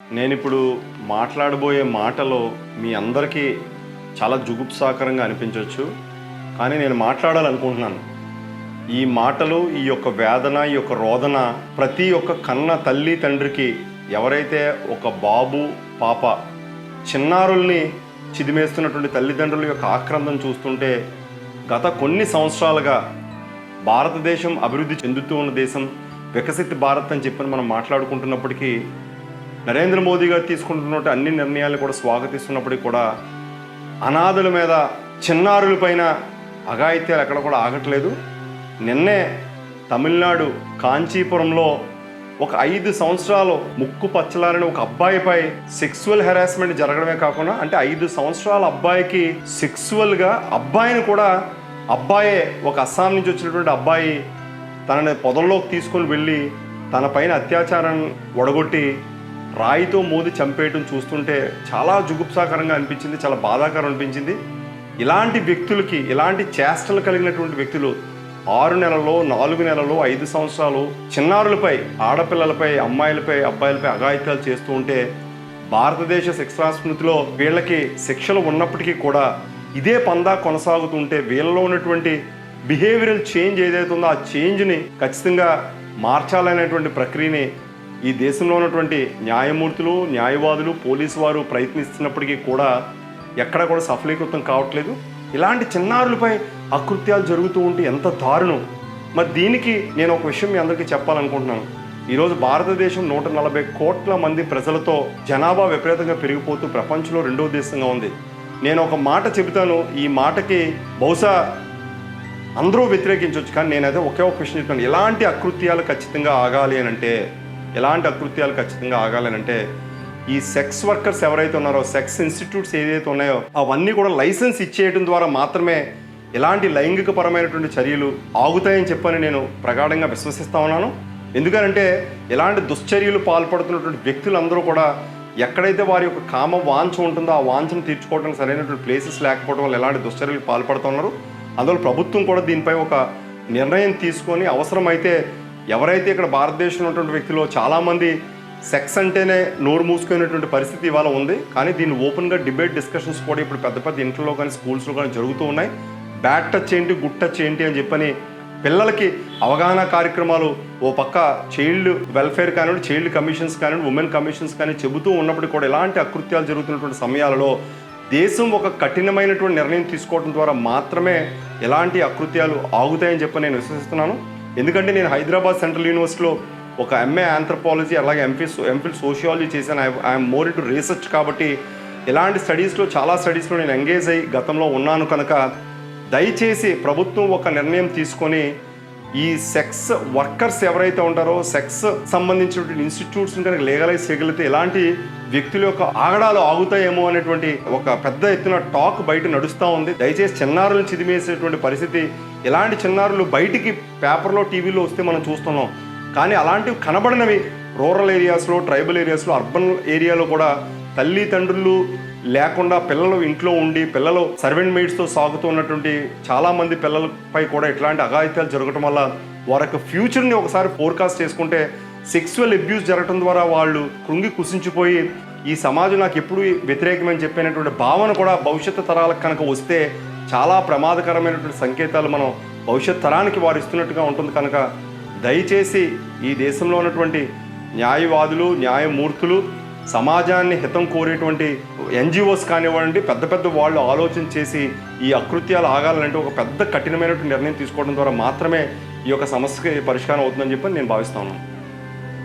నేను ఇప్పుడు మాట్లాడబోయే మాటలో మీ అందరికీ చాలా జుగుప్సాకరంగా అనిపించవచ్చు కానీ నేను మాట్లాడాలనుకుంటున్నాను. ఈ మాటలు ఈ యొక్క వేదన ఈ యొక్క రోదన ప్రతి ఒక్క కన్న తల్లి తండ్రికి ఎవరైతే ఒక బాబు పాప చిన్నారుల్ని చిదిమేస్తున్నటువంటి తల్లిదండ్రుల యొక్క ఆక్రందం చూస్తుంటే గత కొన్ని సంవత్సరాలుగా భారతదేశం అభివృద్ధి చెందుతూ ఉన్న దేశం వికసిత భారత్ అని చెప్పి మనం మాట్లాడుకుంటున్నప్పటికీ నరేంద్ర మోదీ గారు తీసుకుంటున్నట్టు అన్ని నిర్ణయాలు కూడా స్వాగతిస్తున్నప్పటికీ కూడా అనాథుల మీద చిన్నారుల పైన అఘాయిత్యాలు ఎక్కడ కూడా ఆగట్లేదు. నిన్నే తమిళనాడు కాంచీపురంలో ఒక ఐదు సంవత్సరాలు ముక్కు పచ్చలారని ఒక అబ్బాయిపై సెక్సువల్ హెరాస్మెంట్ జరగడమే కాకుండా అంటే ఐదు సంవత్సరాల అబ్బాయికి సెక్సువల్గా అబ్బాయిని కూడా అబ్బాయే ఒక అస్సాం నుంచి వచ్చినటువంటి అబ్బాయి తనని పొదల్లోకి తీసుకొని వెళ్ళి తన పైన అత్యాచారం ఒడగొట్టి రాయితో మోది చంపేయటం చూస్తుంటే చాలా జుగుప్సాకరంగా అనిపించింది చాలా బాధాకరం అనిపించింది. ఇలాంటి వ్యక్తులకి ఇలాంటి చేష్టలు కలిగినటువంటి వ్యక్తులు ఆరు నెలలు నాలుగు నెలలు ఐదు సంవత్సరాలు చిన్నారులపై ఆడపిల్లలపై అమ్మాయిలపై అబ్బాయిలపై అఘాయిత్యాలు చేస్తూ ఉంటే భారతదేశ శిక్షా స్మృతిలో వీళ్ళకి శిక్షలు ఉన్నప్పటికీ కూడా ఇదే పందా కొనసాగుతుంటే వీళ్ళలో ఉన్నటువంటి బిహేవియరల్ చేంజ్ ఏదైతే ఉందో ఆ చేంజ్ని ఖచ్చితంగా మార్చాలనేటువంటి ప్రక్రియని ఈ దేశంలో ఉన్నటువంటి న్యాయమూర్తులు న్యాయవాదులు పోలీసు వారు ప్రయత్నిస్తున్నప్పటికీ కూడా ఎక్కడ కూడా సఫలీకృతం కావట్లేదు. ఇలాంటి చిన్నారులపై అకృత్యాలు జరుగుతూ ఉంటే ఎంత దారుణం. మరి దీనికి నేను ఒక విషయం మీ అందరికీ చెప్పాలనుకుంటున్నాను. ఈరోజు భారతదేశం నూట నలభై కోట్ల మంది ప్రజలతో జనాభా విపరీతంగా పెరిగిపోతూ ప్రపంచంలో రెండవ దేశంగా ఉంది. నేను ఒక మాట చెబుతాను ఈ మాటకి బహుశా అందరూ వ్యతిరేకించవచ్చు కానీ నేనైతే ఒకే ఒక విషయం చెప్తాను. ఎలాంటి అకృత్యాలు ఖచ్చితంగా ఆగాలి అని అంటే ఎలాంటి అకృత్యాలు ఖచ్చితంగా ఆగాలి అంటే ఈ సెక్స్ వర్కర్స్ ఎవరైతే ఉన్నారో సెక్స్ ఇన్స్టిట్యూట్స్ ఏదైతే ఉన్నాయో అవన్నీ కూడా లైసెన్స్ ఇచ్చేయడం ద్వారా మాత్రమే ఎలాంటి లైంగికపరమైనటువంటి చర్యలు ఆగుతాయని చెప్పని నేను ప్రగాఢంగా విశ్వసిస్తా ఉన్నాను. ఎందుకనంటే ఎలాంటి దుశ్చర్యలు పాల్పడుతున్నటువంటి వ్యక్తులందరూ కూడా ఎక్కడైతే వారి యొక్క కామ వాంఛ ఉంటుందో ఆ వాంఛను తీర్చుకోవడానికి సరైనటువంటి ప్లేసెస్ లేకపోవడం వల్ల ఎలాంటి దుశ్చర్యలు పాల్పడుతున్నారు. అందువల్ల ప్రభుత్వం కూడా దీనిపై ఒక నిర్ణయం తీసుకొని అవసరమైతే ఎవరైతే ఇక్కడ భారతదేశంలో ఉన్నటువంటి వ్యక్తులు చాలామంది సెక్స్ అంటేనే నోరు మూసుకునేటువంటి పరిస్థితి ఇవాళ ఉంది. కానీ దీన్ని ఓపెన్గా డిబేట్ డిస్కషన్స్ కూడా ఇప్పుడు పెద్ద పెద్ద ఇంట్లో కానీ స్కూల్స్లో కానీ జరుగుతూ ఉన్నాయి. బ్యాట్ టచ్ ఏంటి గుడ్ టచ్ ఏంటి అని చెప్పని పిల్లలకి అవగాహన కార్యక్రమాలు ఓ పక్క చైల్డ్ వెల్ఫేర్ కానివ్వండి చైల్డ్ కమిషన్స్ కానివ్వండి ఉమెన్ కమిషన్స్ కానీ చెబుతూ ఉన్నప్పటికీ కూడా ఎలాంటి అకృత్యాలు జరుగుతున్నటువంటి సమయాలలో దేశం ఒక కఠినమైనటువంటి నిర్ణయం తీసుకోవడం ద్వారా మాత్రమే ఎలాంటి అకృత్యాలు ఆగుతాయని చెప్పి నేను విశ్వసిస్తున్నాను. ఎందుకంటే నేను హైదరాబాద్ సెంట్రల్ యూనివర్సిటీలో ఒక ఎంఏ ఆంథ్రపాలజీ అలాగే ఎంపీ ఎంఫిల్ సోషియాలజీ చేశాను. I I'm more to research కాబట్టి ఇలాంటి స్టడీస్లో చాలా స్టడీస్లో నేను ఎంగేజ్ అయ్యి గతంలో ఉన్నాను కనుక దయచేసి ప్రభుత్వం ఒక నిర్ణయం తీసుకొని ఈ సెక్స్ వర్కర్స్ ఎవరైతే ఉంటారో సెక్స్ సంబంధించినటువంటి ఇన్స్టిట్యూట్స్ కనుక లీగలైజ్ చేయగలిగితే ఎలాంటి వ్యక్తుల యొక్క ఆగడాలు ఆగుతాయేమో అనేటువంటి ఒక పెద్ద ఎత్తున టాక్ బయట నడుస్తూ ఉంది. దయచేసి చిన్నారులను చిదిమేసేటువంటి పరిస్థితి ఇలాంటి చిన్నారులు బయటికి పేపర్లో టీవీలో వస్తే మనం చూస్తున్నాం. కానీ అలాంటివి కనబడినవి. రూరల్ ఏరియాస్లో ట్రైబల్ ఏరియాస్లో అర్బన్ ఏరియాలో కూడా తల్లిదండ్రులు లేకుండా పిల్లలు ఇంట్లో ఉండి పిల్లలు సర్వెంట్ మెయిడ్స్తో సాగుతున్నటువంటి చాలామంది పిల్లలపై కూడా ఇట్లాంటి అఘాయిత్యాలు జరగటం వల్ల వారి యొక్క ఫ్యూచర్ని ఒకసారి ఫోర్కాస్ట్ చేసుకుంటే సెక్సువల్ అబ్యూస్ జరగటం ద్వారా వాళ్ళు కృంగి కుసించిపోయి ఈ సమాజం నాకు ఎప్పుడు వ్యతిరేకమని చెప్పినటువంటి భావన కూడా భవిష్యత్తు తరాలకు కనుక వస్తే చాలా ప్రమాదకరమైనటువంటి సంకేతాలు మనం భవిష్యత్ తరానికి వారు ఇస్తున్నట్టుగా ఉంటుంది కనుక దయచేసి ఈ దేశంలో ఉన్నటువంటి న్యాయవాదులు న్యాయమూర్తులు సమాజాన్ని హితం కోరేటువంటి ఎన్జిఓస్ కానివ్వండి పెద్ద పెద్ద వాళ్ళు ఆలోచన చేసి ఈ అకృత్యాలు ఆగాలంటే ఒక పెద్ద కఠినమైనటువంటి నిర్ణయం తీసుకోవడం ద్వారా మాత్రమే ఈ యొక్క సమస్యకి పరిష్కారం అవుతుందని చెప్పి నేను భావిస్తాను